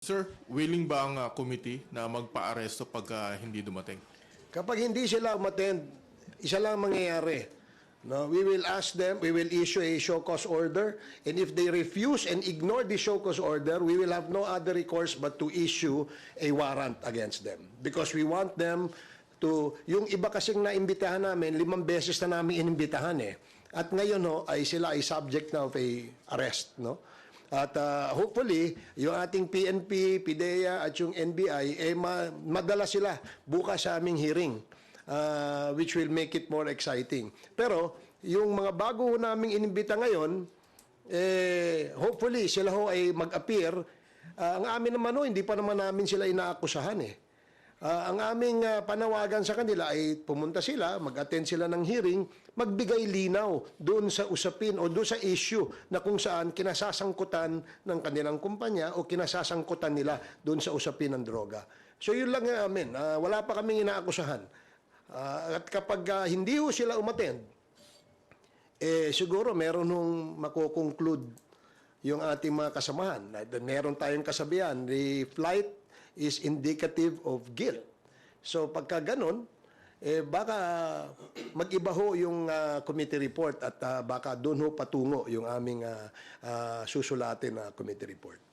Sir, willing ba ang ah, committee na magpa-aresto pag ah, hindi dumating? Kapag hindi sila umattend, isa lang mangyayari. No, we will ask them, we will issue a show cause order, and if they refuse and ignore the show cause order, we will have no other recourse but to issue a warrant against them. Because we want them to, yung iba kasing naimbitahan namin, limang beses na namin inimbitahan eh. At ngayon ho, ay sila ay subject na of a arrest, no? At uh, hopefully, yung ating PNP, PIDEA at yung NBI, eh, ma- madala sila bukas sa aming hearing, uh, which will make it more exciting. Pero, yung mga bago naming inimbita ngayon, eh, hopefully, sila ho ay mag-appear. Uh, ang amin naman ho, hindi pa naman namin sila inaakusahan eh. Ah, ang aming ah, panawagan sa kanila ay pumunta sila, mag-attend sila ng hearing, magbigay linaw doon sa usapin o doon sa issue na kung saan kinasasangkutan ng kanilang kumpanya o kinasasangkutan nila doon sa usapin ng droga. So yun lang ang amin. Ah, wala pa kaming inaakusahan. Ah, at kapag ah, hindi ho sila umattend, eh siguro meron nung makukonclude yung ating mga kasamahan. Meron tayong kasabihan, the flight is indicative of guilt. So pagka ganun, eh baka mag-iba ho yung ah, committee report at ah, baka doon ho patungo yung aming ah, ah, susulatin na committee report.